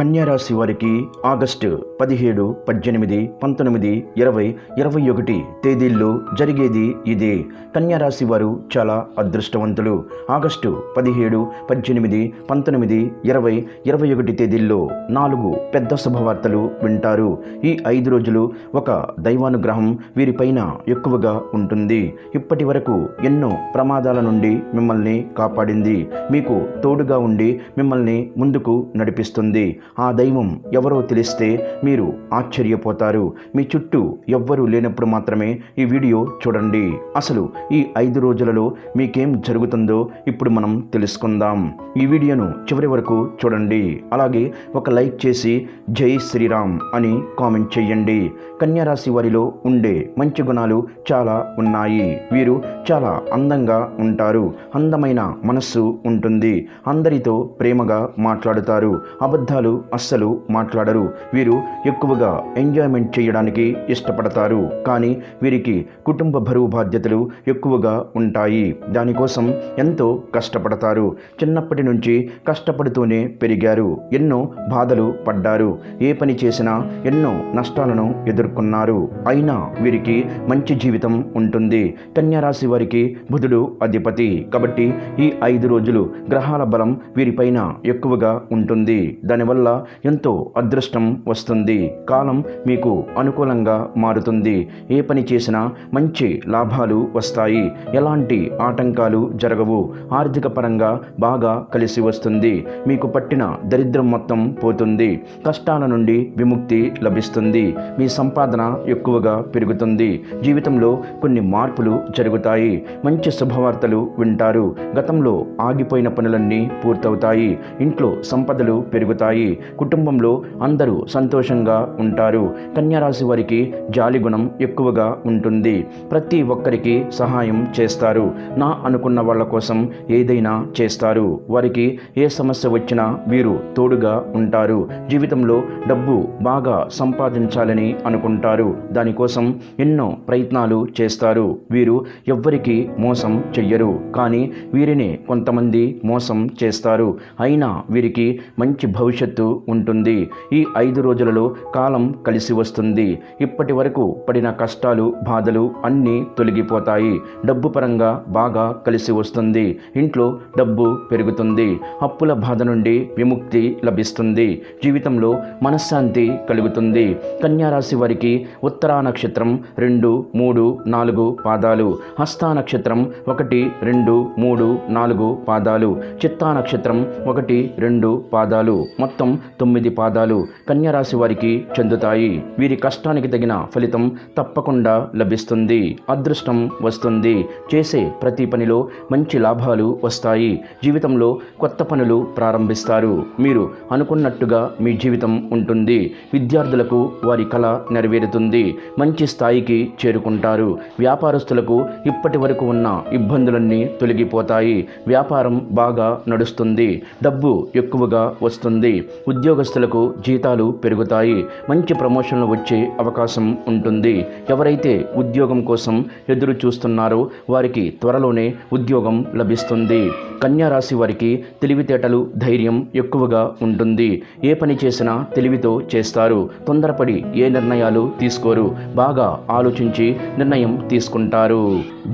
కన్యారాశి వారికి ఆగస్టు పదిహేడు పద్దెనిమిది పంతొమ్మిది ఇరవై ఇరవై ఒకటి తేదీల్లో జరిగేది ఇదే. కన్యారాశి వారు చాలా అదృష్టవంతులు. ఆగస్టు పదిహేడు పద్దెనిమిది పంతొమ్మిది ఇరవై ఇరవై ఒకటి తేదీల్లో నాలుగు పెద్ద శుభవార్తలు వింటారు. ఈ ఐదు రోజులు ఒక దైవానుగ్రహం వీరిపైన ఎక్కువగా ఉంటుంది. ఇప్పటి వరకు ఎన్నో ప్రమాదాల నుండి మిమ్మల్ని కాపాడింది. మీకు తోడుగా ఉండి మిమ్మల్ని ముందుకు నడిపిస్తుంది. ఆ దైవం ఎవరో తెలిస్తే మీరు ఆశ్చర్యపోతారు. మీ చుట్టూ ఎవ్వరూ లేనప్పుడు మాత్రమే ఈ వీడియో చూడండి. అసలు ఈ ఐదు రోజులలో మీకేం జరుగుతుందో ఇప్పుడు మనం తెలుసుకుందాం. ఈ వీడియోను చివరి వరకు చూడండి. అలాగే ఒక లైక్ చేసి జై శ్రీరామ్ అని కామెంట్ చేయండి. కన్యారాశి వారిలో ఉండే మంచి గుణాలు చాలా ఉన్నాయి. వీరు చాలా అందంగా ఉంటారు. అందమైన మనస్సు ఉంటుంది. అందరితో ప్రేమగా మాట్లాడుతారు. అబద్ధాలు అస్సలు మాట్లాడరు. వీరు ఎక్కువగా ఎంజాయ్మెంట్ చేయడానికి ఇష్టపడతారు. కానీ వీరికి కుటుంబ బరువు బాధ్యతలు ఎక్కువగా ఉంటాయి. దానికోసం ఎంతో కష్టపడతారు. చిన్నప్పటి నుంచి కష్టపడుతూనే పెరిగారు. ఎన్నో బాధలు పడ్డారు. ఏ పని చేసినా ఎన్నో నష్టాలను ఎదుర్కొన్నారు. అయినా వీరికి మంచి జీవితం ఉంటుంది. కన్యారాశి వారికి బుధుడు అధిపతి. కాబట్టి ఈ ఐదు రోజులు గ్రహాల బలం వీరిపైన ఎక్కువగా ఉంటుంది. దానివల్ల ఎంతో అదృష్టం వస్తుంది. కాలం మీకు అనుకూలంగా మారుతుంది. ఏ పని చేసినా మంచి లాభాలు వస్తాయి. ఎలాంటి ఆటంకాలు జరగవు. ఆర్థిక పరంగా బాగా కలిసి వస్తుంది. మీకు పట్టిన దరిద్రం మొత్తం పోతుంది. కష్టాల నుండి విముక్తి లభిస్తుంది. మీ సంపాదన ఎక్కువగా పెరుగుతుంది. జీవితంలో కొన్ని మార్పులు జరుగుతాయి. మంచి శుభవార్తలు వింటారు. గతంలో ఆగిపోయిన పనులన్నీ పూర్తవుతాయి. ఇంట్లో సంపదలు పెరుగుతాయి. కుటుంబంలో అందరూ సంతోషంగా ఉంటారు. కన్యారాశి వారికి జాలి గుణం ఎక్కువగా ఉంటుంది. ప్రతి ఒక్కరికి సహాయం చేస్తారు. నా అనుకున్న వాళ్ళ కోసం ఏదైనా చేస్తారు. వారికి ఏ సమస్య వచ్చినా వీరు తోడుగా ఉంటారు. జీవితంలో డబ్బు బాగా సంపాదించాలని అనుకుంటారు. దానికోసం ఎన్నో ప్రయత్నాలు చేస్తారు. వీరు ఎవ్వరికి మోసం చెయ్యరు. కానీ వీరిని కొంతమంది మోసం చేస్తారు. అయినా వీరికి మంచి భవిష్యత్తు ఉంటుంది. ఈ ఐదు రోజులలో కాలం కలిసి వస్తుంది. ఇప్పటి వరకు పడిన కష్టాలు బాధలు అన్నీ తొలగిపోతాయి. డబ్బు పరంగా బాగా కలిసి వస్తుంది. ఇంట్లో డబ్బు పెరుగుతుంది. అప్పుల బాధ నుండి విముక్తి లభిస్తుంది. జీవితంలో మనశ్శాంతి కలుగుతుంది. కన్యారాశి వారికి ఉత్తరా నక్షత్రం రెండు మూడు నాలుగు పాదాలు. హస్తా నక్షత్రం ఒకటి రెండు మూడు నాలుగు పాదాలు. చిత్తా నక్షత్రం ఒకటి రెండు పాదాలు. మొత్తం తొమ్మిది పాదాలు కన్యరాశి వారికి చెందుతాయి. వీరి కష్టానికి తగిన ఫలితం తప్పకుండా లభిస్తుంది. అదృష్టం వస్తుంది. చేసే ప్రతి పనిలో మంచి లాభాలు వస్తాయి. జీవితంలో కొత్త పనులు ప్రారంభిస్తారు. మీరు అనుకున్నట్టుగా మీ జీవితం ఉంటుంది. విద్యార్థులకు వారి కళ నెరవేరుతుంది. మంచి స్థాయికి చేరుకుంటారు. వ్యాపారస్తులకు ఇప్పటి వరకు ఉన్న ఇబ్బందులన్నీ తొలగిపోతాయి. వ్యాపారం బాగా నడుస్తుంది. డబ్బు ఎక్కువగా వస్తుంది. ఉద్యోగస్తులకు జీతాలు పెరుగుతాయి. మంచి ప్రమోషన్లు వచ్చే అవకాశం ఉంటుంది. ఎవరైతే ఉద్యోగం కోసం ఎదురు చూస్తున్నారో వారికి త్వరలోనే ఉద్యోగం లభిస్తుంది. కన్యారాశి వారికి తెలివితేటలు ధైర్యం ఎక్కువగా ఉంటుంది. ఏ పని చేసినా తెలివితో చేస్తారు. తొందరపడి ఏ నిర్ణయాలు తీసుకోరు. బాగా ఆలోచించి నిర్ణయం తీసుకుంటారు.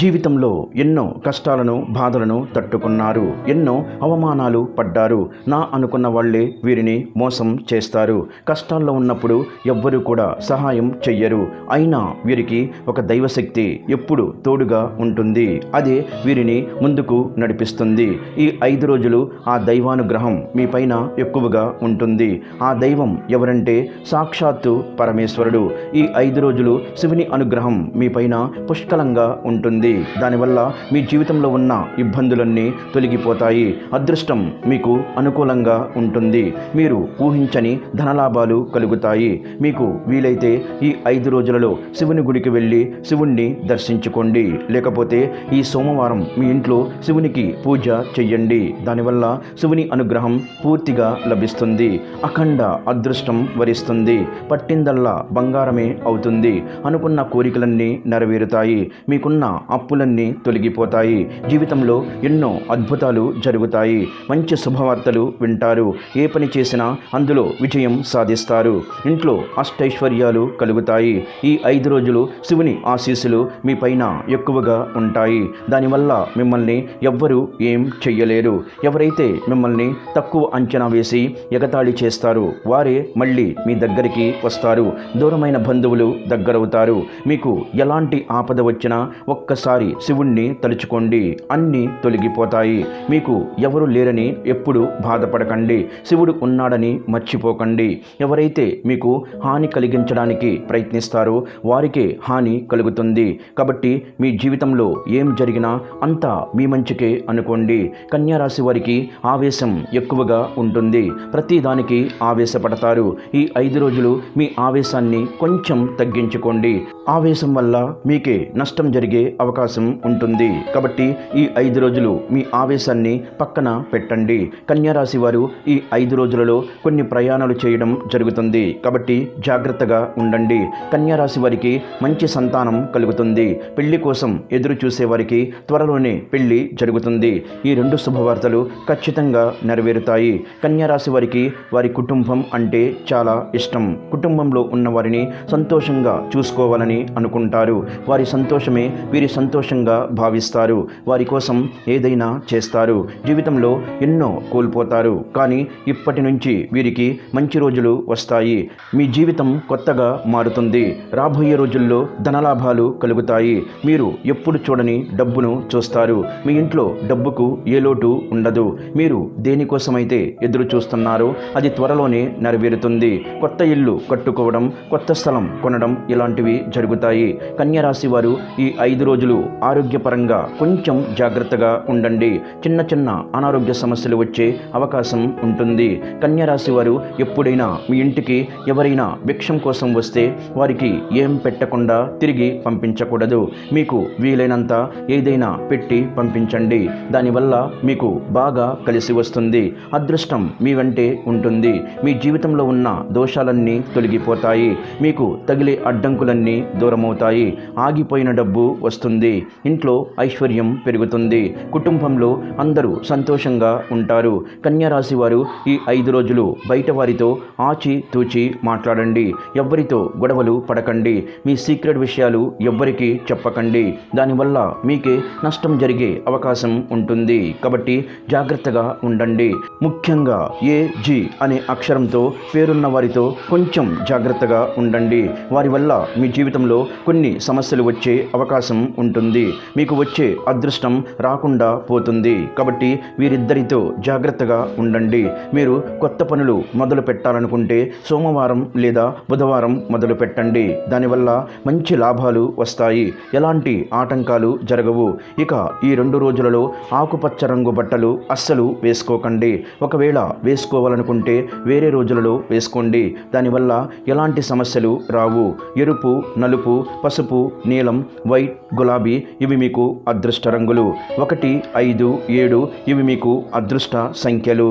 జీవితంలో ఎన్నో కష్టాలను బాధలను తట్టుకున్నారు. ఎన్నో అవమానాలు పడ్డారు. నా అనుకున్న వాళ్ళే వీరిని మోసం చేస్తారు. కష్టాల్లో ఉన్నప్పుడు ఎవ్వరూ కూడా సహాయం చెయ్యరు. అయినా వీరికి ఒక దైవశక్తి ఎప్పుడు తోడుగా ఉంటుంది. అదే వీరిని ముందుకు నడిపిస్తుంది. ఈ ఐదు రోజులు ఆ దైవానుగ్రహం మీ పైన ఎక్కువగా ఉంటుంది. ఆ దైవం ఎవరంటే సాక్షాత్తు పరమేశ్వరుడు. ఈ ఐదు రోజులు శివుని అనుగ్రహం మీ పైన పుష్కలంగా ఉంటుంది. దానివల్ల మీ జీవితంలో ఉన్న ఇబ్బందులన్నీ తొలగిపోతాయి. అదృష్టం మీకు అనుకూలంగా ఉంటుంది. మీరు ఊహించని ధనలాభాలు కలుగుతాయి. మీకు వీలైతే ఈ ఐదు రోజులలో శివుని గుడికి వెళ్ళి శివుణ్ణి దర్శించుకోండి. లేకపోతే ఈ సోమవారం మీ ఇంట్లో శివునికి పూజ చెయ్యండి. దానివల్ల శివుని అనుగ్రహం పూర్తిగా లభిస్తుంది. అఖండ అదృష్టం వరిస్తుంది. పట్టిందల్లా బంగారమే అవుతుంది. అనుకున్న కోరికలన్నీ నెరవేరుతాయి. మీకున్న అప్పులన్నీ తొలగిపోతాయి. జీవితంలో ఎన్నో అద్భుతాలు జరుగుతాయి. మంచి శుభవార్తలు వింటారు. ఏ పని చేసి చేసినా అందులో విజయం సాధిస్తారు. ఇంట్లో అష్టైశ్వర్యాలు కలుగుతాయి. ఈ ఐదు రోజులు శివుని ఆశీస్సులు మీ పైన ఎక్కువగా ఉంటాయి. దానివల్ల మిమ్మల్ని ఎవ్వరూ ఏం చెయ్యలేరు. ఎవరైతే మిమ్మల్ని తక్కువ అంచనా వేసి ఎగతాళి చేస్తారు వారే మళ్ళీ మీ దగ్గరికి వస్తారు. దూరమైన బంధువులు దగ్గరవుతారు. మీకు ఎలాంటి ఆపద వచ్చినా ఒక్కసారి శివుణ్ణి తలుచుకోండి. అన్నీ తొలగిపోతాయి. మీకు ఎవరు లేరని ఎప్పుడు బాధపడకండి. శివుడు ఉన్న ఉన్నాడని మర్చిపోకండి. ఎవరైతే మీకు హాని కలిగించడానికి ప్రయత్నిస్తారో వారికే హాని కలుగుతుంది. కాబట్టి మీ జీవితంలో ఏం జరిగినా అంతా మీ మంచికే అనుకోండి. కన్యారాశి వారికి ఆవేశం ఎక్కువగా ఉంటుంది. ప్రతిదానికి ఆవేశపడతారు. ఈ ఐదు రోజులు మీ ఆవేశాన్ని కొంచెం తగ్గించుకోండి. ఆవేశం వల్ల మీకే నష్టం జరిగే అవకాశం ఉంటుంది. కాబట్టి ఈ ఐదు రోజులు మీ ఆవేశాన్ని పక్కన పెట్టండి. కన్యారాశి వారు ఈ ఐదు రోజులలో కొన్ని ప్రయాణాలు చేయడం జరుగుతుంది. కాబట్టి జాగ్రత్తగా ఉండండి. కన్యారాశి వారికి మంచి సంతానం కలుగుతుంది. పెళ్ళి కోసం ఎదురు చూసే వారికి త్వరలోనే పెళ్ళి జరుగుతుంది. ఈ రెండు శుభవార్తలు ఖచ్చితంగా నెరవేరుతాయి. కన్యారాశి వారికి వారి కుటుంబం అంటే చాలా ఇష్టం. కుటుంబంలో ఉన్న వారిని సంతోషంగా చూసుకోవాలని అనుకుంటారు. వారి సంతోషమే వీరి సంతోషంగా భావిస్తారు. వారి కోసం ఏదైనా చేస్తారు. జీవితంలో ఎన్నో కోల్పోతారు. కానీ ఇప్పటి నుంచి వీరికి మంచి రోజులు వస్తాయి. మీ జీవితం కొత్తగా మారుతుంది. రాబోయే రోజుల్లో ధనలాభాలు కలుగుతాయి. మీరు ఎప్పుడు చూడని డబ్బును చూస్తారు. మీ ఇంట్లో డబ్బుకు ఏ లోటు ఉండదు. మీరు దేనికోసమైతే ఎదురు చూస్తున్నారో అది త్వరలోనే నెరవేరుతుంది. కొత్త ఇల్లు కట్టుకోవడం కొత్త స్థలం కొనడం ఇలాంటివి జరుగుతాయి. కన్యరాశి వారు ఈ ఐదు రోజులు ఆరోగ్యపరంగా కొంచెం జాగ్రత్తగా ఉండండి. చిన్న చిన్న అనారోగ్య సమస్యలు వచ్చే అవకాశం ఉంటుంది. కన్యరాశి వారు ఎప్పుడైనా మీ ఇంటికి ఎవరైనా భిక్షం కోసం వస్తే వారికి ఏం పెట్టకుండా తిరిగి పంపించకూడదు. మీకు వీలైనంత ఏదైనా పెట్టి పంపించండి. దానివల్ల మీకు బాగా కలిసి వస్తుంది. అదృష్టం మీ వెంటే ఉంటుంది. మీ జీవితంలో ఉన్న దోషాలన్నీ తొలగిపోతాయి. మీకు తగిలే అడ్డంకులన్నీ దూరమవుతాయి. ఆగిపోయిన డబ్బు వస్తుంది. ఇంట్లో ఐశ్వర్యం పెరుగుతుంది. కుటుంబంలో అందరూ సంతోషంగా ఉంటారు. కన్యారాశి వారు ఈ ఐదు రోజులు బయట వారితో ఆచి తూచి మాట్లాడండి. ఎవ్వరితో గొడవలు పడకండి. మీ సీక్రెట్ విషయాలు ఎవ్వరికీ చెప్పకండి. దానివల్ల మీకే నష్టం జరిగే అవకాశం ఉంటుంది. కాబట్టి జాగ్రత్తగా ఉండండి. ముఖ్యంగా ఏ జి అనే అక్షరంతో పేరున్న వారితో కొంచెం జాగ్రత్తగా ఉండండి. వారి వల్ల మీ జీవితంలో కొన్ని సమస్యలు వచ్చే అవకాశం ఉంటుంది. మీకు వచ్చే అదృష్టం రాకుండా పోతుంది. కాబట్టి వీరిద్దరితో జాగ్రత్తగా ఉండండి. మీరు కొత్త పనులు మొదలు పెట్టాలనుకుంటే సోమవారం లేదా బుధవారం మొదలు పెట్టండి. దానివల్ల మంచి లాభాలు వస్తాయి. ఎలాంటి ఆటంకాలు జరగవు. ఇక ఈ రెండు రోజులలో ఆకుపచ్చ రంగు బట్టలు అస్సలు వేసుకోకండి. ఒకవేళ వేసుకోవాలనుకుంటే వేరే రోజులలో వేసుకోండి. దానివల్ల ఎలాంటి సమస్యలు రావు. ఎరుపు నలుపు పసుపు నీలం వైట్ గులాబీ ఇవి మీకు అదృష్ట రంగులు. ఒకటి ఐదు ఏడు ఇవి మీకు అదృష్ట సంఖ్యలు.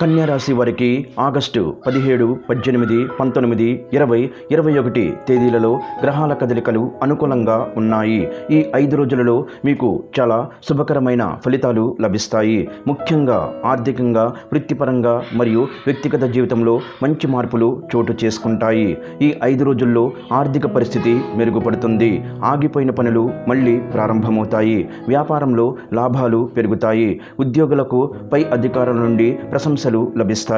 కన్యారాశి వారికి ఆగస్టు పదిహేడు పద్దెనిమిది పంతొమ్మిది ఇరవై ఇరవై ఒకటి తేదీలలో గ్రహాల కదలికలు అనుకూలంగా ఉన్నాయి. ఈ ఐదు రోజులలో మీకు చాలా శుభకరమైన ఫలితాలు లభిస్తాయి. ముఖ్యంగా ఆర్థికంగా వృత్తిపరంగా మరియు వ్యక్తిగత జీవితంలో మంచి మార్పులు చోటు చేసుకుంటాయి. ఈ ఐదు రోజుల్లో ఆర్థిక పరిస్థితి మెరుగుపడుతుంది. ఆగిపోయిన పనులు మళ్ళీ ప్రారంభమవుతాయి. వ్యాపారంలో లాభాలు పెరుగుతాయి. ఉద్యోగులకు పై అధికారుల నుండి ప్రశంసలు లభిస్తాయి.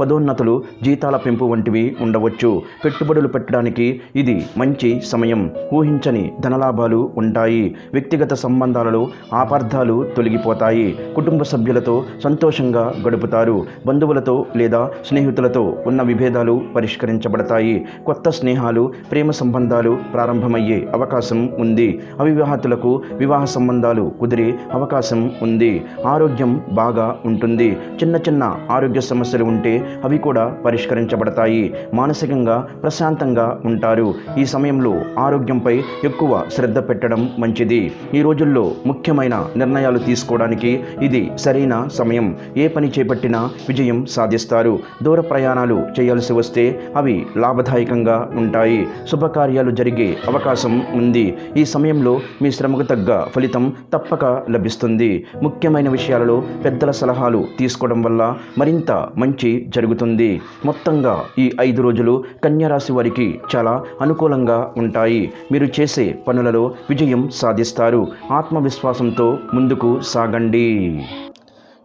పదోన్నతులు జీతాల పెంపు వంటివి ఉండవచ్చు. పెట్టుబడులు పెట్టడానికి ఇది మంచి సమయం. ఊహించని ధనలాభాలు ఉంటాయి. వ్యక్తిగత సంబంధాలలో ఆపార్థాలు తొలగిపోతాయి. కుటుంబ సభ్యులతో సంతోషంగా గడుపుతారు. బంధువులతో లేదా స్నేహితులతో ఉన్న విభేదాలు పరిష్కరించబడతాయి. కొత్త స్నేహాలు ప్రేమ సంబంధాలు ప్రారంభమయ్యే అవకాశం ఉంది. అవివాహితులకు వివాహ సంబంధాలు కుదిరే అవకాశం ఉంది. ఆరోగ్యం బాగా ఉంటుంది. చిన్న చిన్న ఆరోగ్య సమస్యలు ఉంటే అవి కూడా పరిష్కరించబడతాయి. మానసికంగా ప్రశాంతంగా ఉంటారు. ఈ సమయంలో ఆరోగ్యంపై ఎక్కువ శ్రద్ధ పెట్టడం మంచిది. ఈ రోజుల్లో ముఖ్యమైన నిర్ణయాలు తీసుకోవడానికి ఇది సరైన సమయం. ఏ పని చేపట్టినా విజయం సాధిస్తారు. దూర ప్రయాణాలు చేయాల్సి వస్తే అవి లాభదాయకంగా ఉంటాయి. శుభకార్యాలు జరిగే అవకాశం ఉంది. ఈ సమయంలో మీ శ్రమకు తగ్గ ఫలితం తప్పక లభిస్తుంది. ముఖ్యమైన విషయాలలో పెద్దల సలహాలు తీసుకోవడం వల్ల మరింత మంచి మంచి జరుగుతుంది. మొత్తంగా ఈ ఐదు రోజులు కన్యారాశి వారికి చాలా అనుకూలంగా ఉంటాయి. మీరు చేసే పనులలో విజయం సాధిస్తారు. ఆత్మవిశ్వాసంతో ముందుకు సాగండి.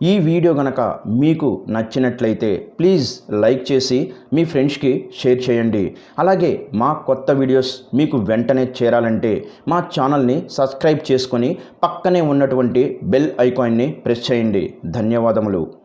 ఈ వీడియో గనక మీకు నచ్చినట్లయితే ప్లీజ్ లైక్ చేసి మీ ఫ్రెండ్స్కి షేర్ చేయండి. అలాగే మా కొత్త వీడియోస్ మీకు వెంటనే చేరాలంటే మా ఛానల్ని సబ్స్క్రైబ్ చేసుకొని పక్కనే ఉన్నటువంటి బెల్ ఐకాన్ని ప్రెస్ చేయండి. ధన్యవాదములు.